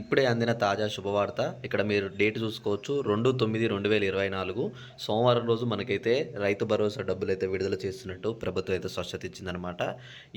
ఇప్పుడే అందిన తాజా శుభవార్త. ఇక్కడ మీరు డేట్ చూసుకోవచ్చు. రెండు తొమ్మిది రెండు వేల ఇరవై నాలుగు. సోమవారం రోజు మనకైతే రైతు భరోసా డబ్బులు అయితే విడుదల చేస్తున్నట్టు ప్రభుత్వం అయితే స్పష్టత ఇచ్చిందనమాట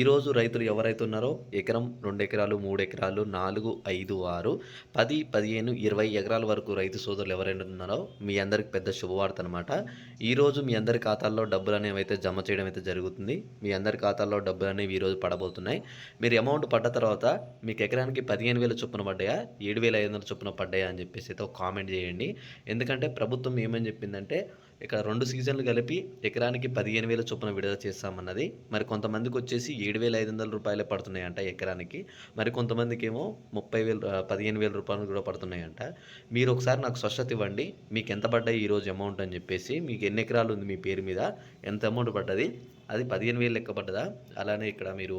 ఈరోజు రైతులు ఎవరైతే ఉన్నారో ఎకరం రెండు ఎకరాలు మూడు ఎకరాలు నాలుగు ఐదు ఆరు పది పదిహేను ఇరవై ఎకరాల వరకు రైతు సోదరులు ఎవరైనా ఉన్నారో మీ అందరికి పెద్ద శుభవార్త అనమాట ఈరోజు మీ అందరి ఖాతాల్లో డబ్బులు అనేవి అయితే జమ చేయడం అయితే జరుగుతుంది. మీ అందరి ఖాతాల్లో డబ్బులు అనేవి ఈరోజు పడబోతున్నాయి. మీరు అమౌంట్ పడ్డ తర్వాత మీకు ఎకరానికి పదిహేను వేల చొప్పున పడ్డాయా? ఏడు వేల ఐదు వందల చొప్పున పడ్డాయా అని చెప్పేసి అయితే ఒక కామెంట్ చేయండి. ఎందుకంటే ప్రభుత్వం ఏమని చెప్పిందంటే ఇక్కడ రెండు సీజన్లు కలిపి ఎకరానికి పదిహేను వేల చొప్పున విడుదల చేస్తామన్నది. మరి కొంతమందికి వచ్చేసి ఏడు వేల ఐదు వందల రూపాయలే పడుతున్నాయంట ఎకరానికి. మరి కొంతమందికి ఏమో ముప్పై వేలు పదిహేను వేల రూపాయలు కూడా పడుతున్నాయంట. మీరు ఒకసారి నాకు స్పష్టత ఇవ్వండి. మీకు ఎంత పడ్డాయి ఈరోజు అమౌంట్ అని చెప్పేసి. మీకు ఎన్ని ఎకరాలు ఉంది మీ పేరు మీద? ఎంత అమౌంట్ పడ్డది? అది పదిహేను వేలు లెక్క పడ్డదా? అలానే ఇక్కడ మీరు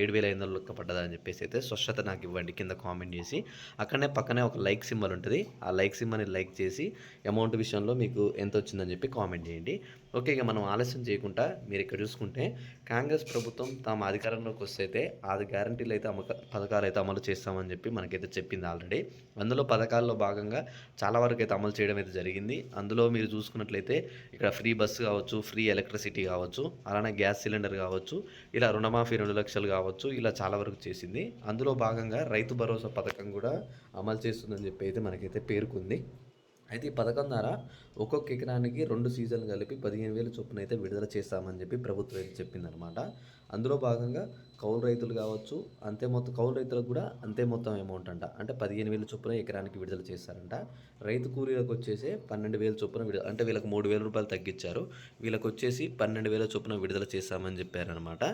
ఏడు వేల ఐదు వందలు లెక్క పడ్డదా అని చెప్పేసి అయితే స్పష్టత నాకు ఇవ్వండి కింద కామెంట్ చేసి. అక్కడనే పక్కనే ఒక లైక్ సింబల్ ఉంటుంది. ఆ లైక్ సింబల్ని లైక్ చేసి అమౌంట్ విషయంలో మీకు ఎంత వచ్చిందని చెప్పి కామెంట్ చేయండి. ఓకే ఇక మనం ఆలస్యం చేయకుండా మీరు ఇక్కడ చూసుకుంటే కాంగ్రెస్ ప్రభుత్వం తమ అధికారంలోకి వస్తే అయితే అది గ్యారంటీలు అయితే అమక పథకాలు అయితే అమలు చేస్తామని చెప్పి మనకైతే చెప్పింది ఆల్రెడీ. అందులో పథకాల్లో భాగంగా చాలా వరకు అయితే అమలు చేయడం అయితే జరిగింది. అందులో మీరు చూసుకున్నట్లయితే ఇక్కడ ఫ్రీ బస్సు కావచ్చు ఫ్రీ ఎలక్ట్రిసిటీ కావచ్చు అలానే గ్యాస్ సిలిండర్ కావచ్చు ఇలా రుణమాఫీ రెండు లక్షలు కావచ్చు ఇలా చాలా వరకు చేసింది. అందులో భాగంగా రైతు భరోసా పథకం కూడా అమలు చేస్తుందని చెప్పి అయితే మనకైతే పేర్కొంది. అయితే ఈ పథకం ద్వారా ఒక్కొక్క ఎకరానికి రెండు సీజన్లు కలిపి పదిహేను వేల చొప్పున అయితే విడుదల చేస్తామని చెప్పి ప్రభుత్వం అయితే చెప్పిందనమాట అందులో భాగంగా కౌలు రైతులు కావచ్చు అంతే మొత్తం కౌలు రైతులకు కూడా అంతే మొత్తం అమౌంట్ అంట. అంటే పదిహేను వేలు చొప్పున ఎకరానికి విడుదల చేశారంట. రైతు కూలీలకు వచ్చేసి పన్నెండు వేలు చొప్పున విడుదల అంటే వీళ్ళకి మూడు వేల రూపాయలు తగ్గించారు. వీళ్ళకి వచ్చేసి పన్నెండు వేల చొప్పున విడుదల చేస్తామని చెప్పారనమాట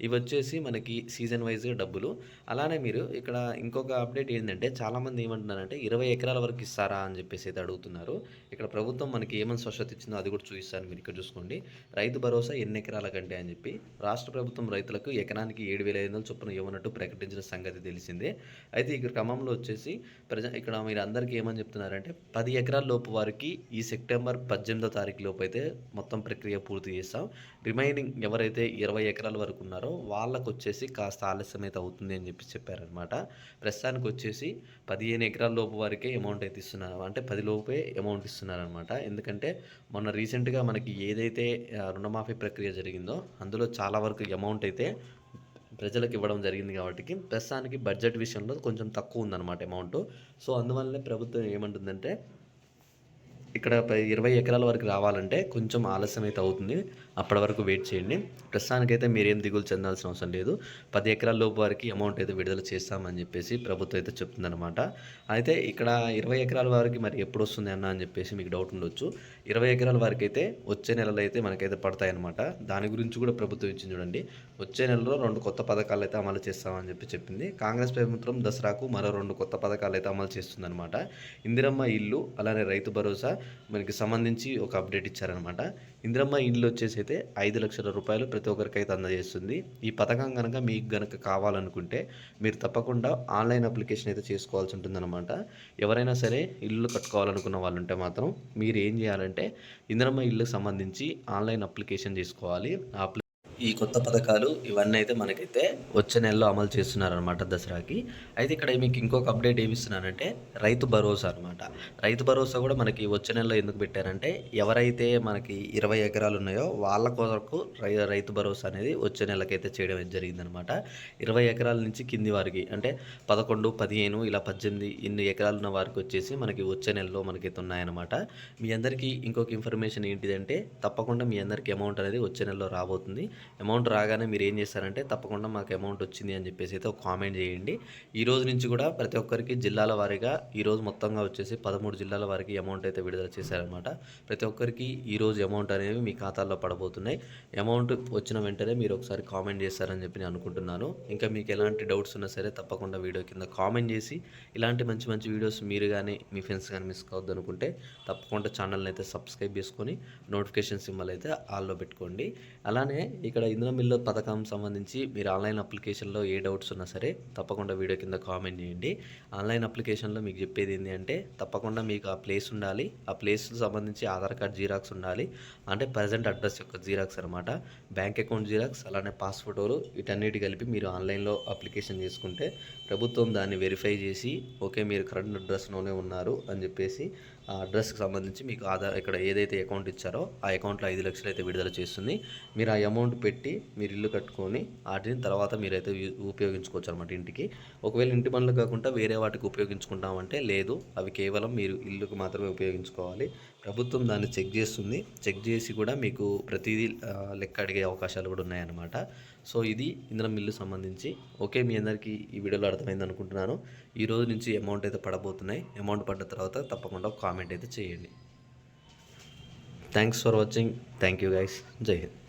ఇవి వచ్చేసి మనకి సీజన్ వైజ్గా డబ్బులు. అలానే మీరు ఇక్కడ ఇంకొక అప్డేట్ ఏంటంటే చాలామంది ఏమంటున్నారంటే ఇరవై ఎకరాల వరకు ఇస్తారా అని చెప్పేసి అయితే అడుగుతున్నారు. ఇక్కడ ప్రభుత్వం మనకి ఏమని స్వచ్ఛత ఇచ్చిందో అది కూడా చూపిస్తాను. మీరు ఇక్కడ చూసుకోండి. రైతు భరోసా ఎన్ని ఎకరాల కంటే అని చెప్పి రాష్ట్ర ప్రభుత్వం రైతులకు ఎకరానికి ఏడు ఏడు వేల ఐదు వందల చొప్పున ఇవ్వనట్టు ప్రకటించిన సంగతి తెలిసిందే. అయితే ఇక్కడ క్రమంలో వచ్చేసి ప్రజ ఇక్కడ మీరు అందరికీ ఏమని చెప్తున్నారంటే పది ఎకరాల లోపు వారికి ఈ సెప్టెంబర్ పద్దెనిమిదో తారీఖు లోపు అయితే మొత్తం ప్రక్రియ పూర్తి చేస్తాం. రిమైనింగ్ ఎవరైతే ఇరవై ఎకరాల వరకు ఉన్నారో వాళ్ళకు వచ్చేసి కాస్త ఆలస్యం అయితే అవుతుంది అని చెప్పి చెప్పారనమాట ప్రస్తుతానికి వచ్చేసి పదిహేను ఎకరాల లోపు వారికే అమౌంట్ అయితే ఇస్తున్నారు. అంటే పది లోపే అమౌంట్ ఇస్తున్నారనమాట ఎందుకంటే మొన్న రీసెంట్గా మనకి ఏదైతే రుణమాఫీ ప్రక్రియ జరిగిందో అందులో చాలా వరకు అమౌంట్ అయితే ప్రజలకు ఇవ్వడం జరిగింది కాబట్టి ప్రస్తుతానికి బడ్జెట్ విషయంలో కొంచెం తక్కువ ఉందన్నమాట అమౌంట్ సో అందువల్లనే ప్రభుత్వం ఏమంటుందంటే ఇక్కడ ఇరవై ఎకరాల వరకు రావాలంటే కొంచెం ఆలస్యం అయితే అవుతుంది. అప్పటి వరకు వెయిట్ చేయండి. ప్రస్తుతానికైతే మీరేం దిగులు చెందాల్సిన అవసరం లేదు. పది ఎకరాల లోపు వారికి అమౌంట్ అయితే విడుదల చేస్తామని చెప్పేసి ప్రభుత్వం అయితే చెప్తుందనమాట అయితే ఇక్కడ ఇరవై ఎకరాల వారికి మరి ఎప్పుడు వస్తుంది అన్న అని చెప్పేసి మీకు డౌట్ ఉండొచ్చు. ఇరవై ఎకరాల వారికి అయితే వచ్చే నెలలో అయితే మనకైతే పడతాయన్నమాట. దాని గురించి కూడా ప్రభుత్వం ఇచ్చింది చూడండి. వచ్చే నెలలో రెండు కొత్త పథకాలు అయితే అమలు చేస్తామని చెప్పి చెప్పింది. కాంగ్రెస్ ప్రభుత్వం దసరాకు మరో రెండు కొత్త పథకాలు అయితే అమలు చేస్తుందన్నమాట. ఇందిరమ్మ ఇల్లు అలానే రైతు భరోసా మనకి సంబంధించి ఒక అప్డేట్ ఇచ్చారనమాట ఇందిరమ్మ ఇల్లు వచ్చేసి అయితే ఐదు లక్షల రూపాయలు ప్రతి ఒక్కరికి అయితే అందజేస్తుంది. ఈ పథకం కనుక మీకు కనుక కావాలనుకుంటే మీరు తప్పకుండా ఆన్లైన్ అప్లికేషన్ అయితే చేసుకోవాల్సి ఉంటుందన్నమాట. ఎవరైనా సరే ఇల్లు కట్టుకోవాలనుకున్న వాళ్ళు ఉంటే మాత్రం మీరు ఏం చేయాలంటే ఇందిరమ్మ ఇల్లుకు సంబంధించి ఆన్లైన్ అప్లికేషన్ చేసుకోవాలి. ఆ ఈ కొత్త పథకాలు ఇవన్నీ అయితే మనకైతే వచ్చే నెలలో అమలు చేస్తున్నారనమాట దసరాకి. అయితే ఇక్కడ మీకు ఇంకొక అప్డేట్ ఏమిస్తున్నానంటే రైతు భరోసా అనమాట రైతు భరోసా కూడా మనకి వచ్చే నెలలో ఎందుకు పెట్టారంటే ఎవరైతే మనకి ఇరవై ఎకరాలు ఉన్నాయో వాళ్ళ కొరకు రై రైతు భరోసా అనేది వచ్చే నెలకైతే చేయడం జరిగిందనమాట ఇరవై ఎకరాల నుంచి కింది వారికి అంటే పదకొండు పదిహేను ఇలా పద్దెనిమిది ఇన్ని ఎకరాలు ఉన్న వారికి వచ్చేసి మనకి వచ్చే నెలలో మనకైతే ఉన్నాయన్నమాట. మీ అందరికీ ఇంకొక ఇన్ఫర్మేషన్ ఏంటిదంటే తప్పకుండా మీ అందరికీ అమౌంట్ అనేది వచ్చే నెలలో రాబోతుంది. అమౌంట్ రాగానే మీరు ఏం చేస్తారంటే తప్పకుండా మాకు అమౌంట్ వచ్చింది అని చెప్పేసి అయితే ఒక కామెంట్ చేయండి. ఈ రోజు నుంచి కూడా ప్రతి ఒక్కరికి జిల్లాల వారీగా ఈరోజు మొత్తంగా వచ్చేసి పదమూడు జిల్లాల వారికి అమౌంట్ అయితే విడుదల చేశారనమాట ప్రతి ఒక్కరికి ఈరోజు అమౌంట్ అనేవి మీ ఖాతాల్లో పడబోతున్నాయి. అమౌంట్ వచ్చిన వెంటనే మీరు ఒకసారి కామెంట్ చేస్తారని చెప్పి నేను అనుకుంటున్నాను. ఇంకా మీకు ఎలాంటి డౌట్స్ ఉన్నా సరే తప్పకుండా వీడియో కింద కామెంట్ చేసి ఇలాంటి మంచి మంచి వీడియోస్ మీరు కానీ మీ ఫ్రెండ్స్ కానీ మిస్ కావద్దు అనుకుంటే తప్పకుండా ఛానల్ని అయితే సబ్స్క్రైబ్ చేసుకొని నోటిఫికేషన్ సింబల్ అయితే ఆల్లో పెట్టుకోండి. అలానే ఇక్కడ ఇంధన బిల్లు పథకం సంబంధించి మీరు ఆన్లైన్ అప్లికేషన్లో ఏ డౌట్స్ ఉన్నా సరే తప్పకుండా వీడియో కింద కామెంట్ చేయండి. ఆన్లైన్ అప్లికేషన్లో మీకు చెప్పేది ఏంటి అంటే తప్పకుండా మీకు ఆ ప్లేస్ ఉండాలి. ఆ ప్లేస్ సంబంధించి ఆధార్ కార్డ్ జీరాక్స్ ఉండాలి. అంటే ప్రజెంట్ అడ్రస్ యొక్క జీరాక్స్ అనమాట బ్యాంక్ అకౌంట్ జీరాక్స్ అలానే పాస్ ఫోటోలు వీటన్నిటి కలిపి మీరు ఆన్లైన్లో అప్లికేషన్ చేసుకుంటే ప్రభుత్వం దాన్ని వెరిఫై చేసి ఓకే మీరు కరెంట్ అడ్రస్లోనే ఉన్నారు అని చెప్పేసి అడ్రస్కి సంబంధించి మీకు ఆధార్ ఇక్కడ ఏదైతే అకౌంట్ ఇచ్చారో ఆ అకౌంట్లో ఐదు లక్షలు అయితే విడుదల చేస్తుంది. మీరు ఆ అమౌంట్ పెట్టి మీరు ఇల్లు కట్టుకొని వాటిని తర్వాత మీరైతే ఉపయోగించుకోవచ్చు అనమాట ఇంటికి. ఒకవేళ ఇంటి పనులు కాకుండా వేరే వాటికి ఉపయోగించుకుంటామంటే లేదు. అవి కేవలం మీరు ఇల్లుకు మాత్రమే ఉపయోగించుకోవాలి. ప్రభుత్వం దాన్ని చెక్ చేస్తుంది. చెక్ చేసి కూడా మీకు ప్రతిదీ లెక్క అడిగే అవకాశాలు కూడా ఉన్నాయన్నమాట. సో ఇది ఇంధనం మిల్లు సంబంధించి. ఓకే మీ అందరికీ ఈ వీడియోలో అర్థమైంది అనుకుంటున్నాను. ఈ రోజు నుంచి అమౌంట్ అయితే పడబోతున్నాయి. అమౌంట్ పడ్డ తర్వాత తప్పకుండా ఒక కామెంట్ అయితే చేయండి. Thanks for watching thank you guys Jai Hind